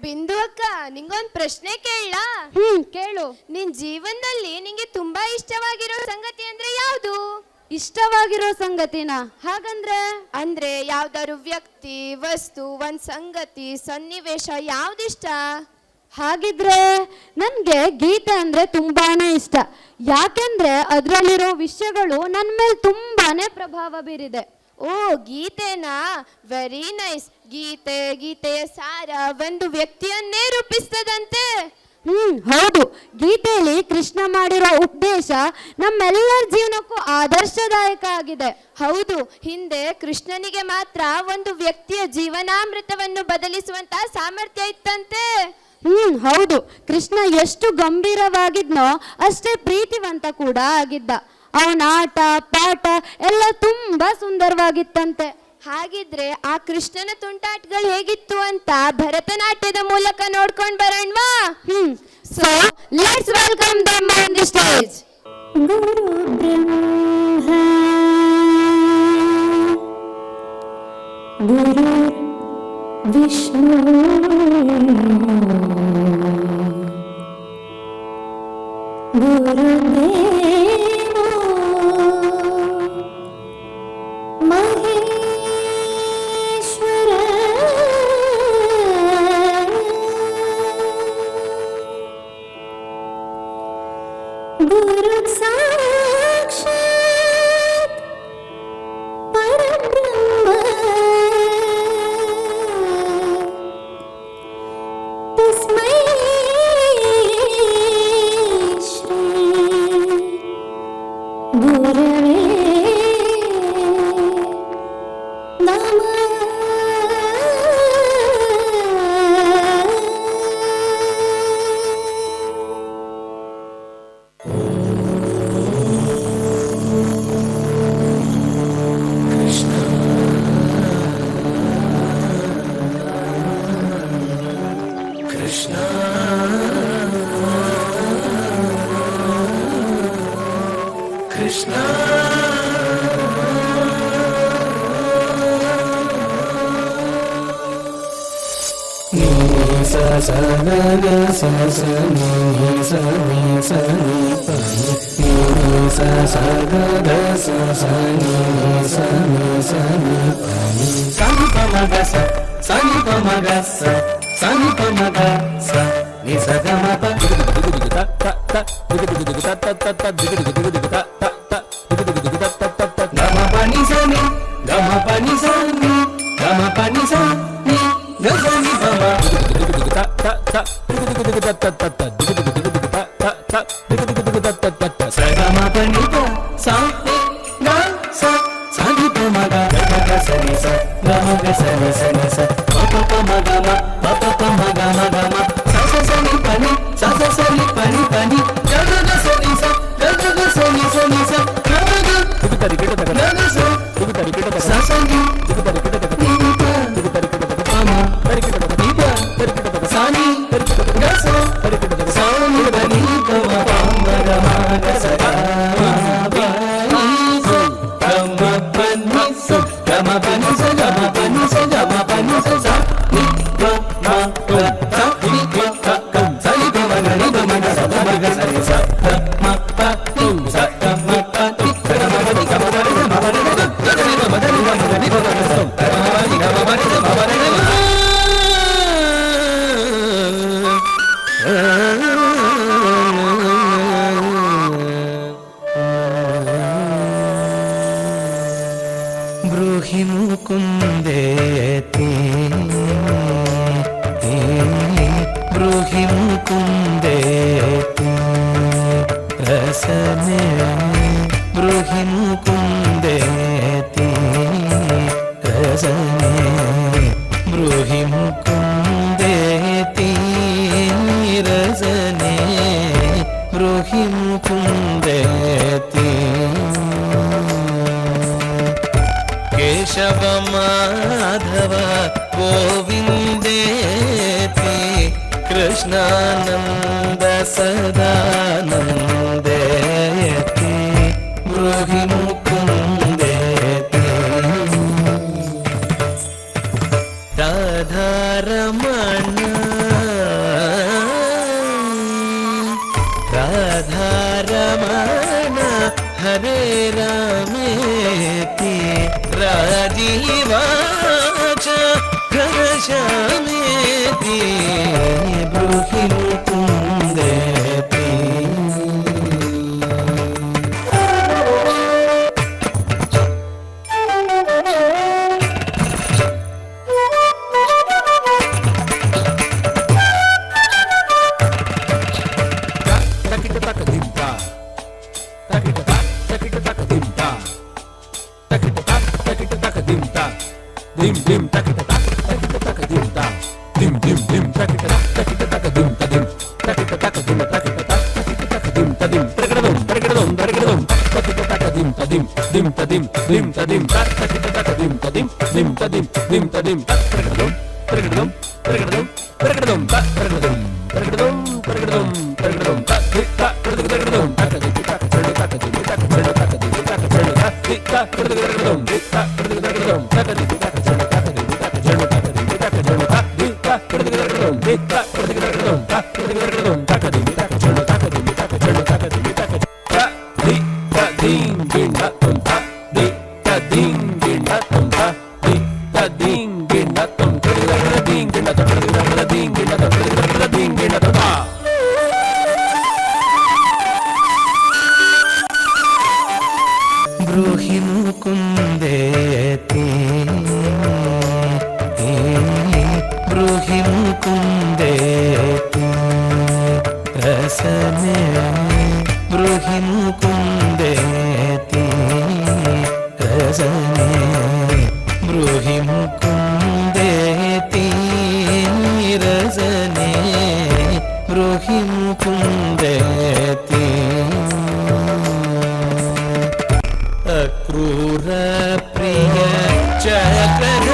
ಬಿಂದು ಅಕ್ಕ ನಿಂಗೊಂದ್ ಪ್ರಶ್ನೆ ಕೇಳಲಾ? ಹ್ಮ್ ಕೇಳು. ನಿನ್ ಜೀವನದಲ್ಲಿ ನಿಂಗೆ ತುಂಬಾ ಇಷ್ಟವಾಗಿರೋ ಸಂಗತಿ ಅಂದ್ರೆ ಯಾವುದು? ಇಷ್ಟವಾಗಿರೋ ಸಂಗತಿನ? ಹಾಗಂದ್ರೆ? ಅಂದ್ರೆ ಯಾವ್ದಾದ್ರು ವ್ಯಕ್ತಿ ವಸ್ತು ಒಂದ್ ಸಂಗತಿ ಸನ್ನಿವೇಶ ಯಾವ್ದಿಷ್ಟ? ಹಾಗಿದ್ರೆ ನನ್ಗೆ ಗೀತೆ ಅಂದ್ರೆ ತುಂಬಾನೇ ಇಷ್ಟ. ಯಾಕೆಂದ್ರೆ ಅದ್ರಲ್ಲಿರೋ ವಿಷಯಗಳು ನನ್ ಮೇಲೆ ತುಂಬಾನೇ ಪ್ರಭಾವ ಬೀರಿದೆ. ಓ ಗೀತೆನಾ? ವೆರಿ ನೈಸ್ ಗೀತೆ ಗೀತೆಯ ಸಾರ ಒಂದು ವ್ಯಕ್ತಿಯನ್ನೇ ರೂಪಿಸ್ತದಂತೆ. ಹ್ಮ್ ಹೌದು. ಗೀತೆಯಲ್ಲಿ ಕೃಷ್ಣ ಮಾಡಿರೋ ಉಪದೇಶ ನಮ್ಮೆಲ್ಲರ ಜೀವನಕ್ಕೂ ಆದರ್ಶದಾಯಕ ಆಗಿದೆ ಹೌದು. ಹಿಂದೆ ಕೃಷ್ಣನಿಗೆ ಮಾತ್ರ ಒಂದು ವ್ಯಕ್ತಿಯ ಜೀವನಾಮೃತವನ್ನು ಬದಲಿಸುವಂತಹ ಸಾಮರ್ಥ್ಯ ಇತ್ತಂತೆ. ಹ್ಮ್ ಹೌದು. ಕೃಷ್ಣ ಎಷ್ಟು ಗಂಭೀರವಾಗಿದ್ನೋ ಅಷ್ಟೇ ಪ್ರೀತಿವಂತ ಕೂಡ ಆಗಿದ್ದ. ಅವನ ಆಟ, ಪಾಠ ಎಲ್ಲ ತುಂಬಾ ಸುಂದರವಾಗಿತ್ತಂತೆ. ಹಾಗಿದ್ರೆ ಆ ಕೃಷ್ಣನ ತುಂಟಾಟಗಳು ಹೇಗಿತ್ತು ಅಂತ ಭರತನಾಟ್ಯದ ಮೂಲಕ ನೋಡ್ಕೊಂಡ್ ಬರೋಣವಾ? ಹ್ಮ್. So let's welcome them on the stage Guru Brahma Vishnu Buruk sah. కృష్ణ సనన ససని సని సని పని ససగద ససని సని సని పని సంపమగ స సంపమగ స సంపమగ స నిసగమ ప దుగు దుగు దుగు త త త దుగు దుగు దుగు త త త దుగు దుగు దుగు దుగు త త సగమ పండిత సా ബ്രൂഹിമുകുന്ദേതി ബ്രൂഹിമുകുന്ദേതി രസമേ ബ്രൂഹിമു माधव गोविन्देति कृष्णानन्द सदानन्देति मृहिमुकुन्देति राधारमण राधारमण हरे रामेति प्रादिवाच घनश्यामेति ब्रूहि dim dim tak tak tak tak tak dim tak dim dim dim tak tak tak tak tak dim tak dim tak tak tak dim tak tak tak tak dim tak dim pergeredom tak pergeredom tak tak tak dim tak dim dim tak dim dim tak dim tak tak tak dim tak dim dim tak dim dim tak dim tak pergeredom dim pergeredom dim tak pergeredom dim pergeredom dim tak tak pergeredom ding ding da dum da ding ding da dum da ding da ding Good.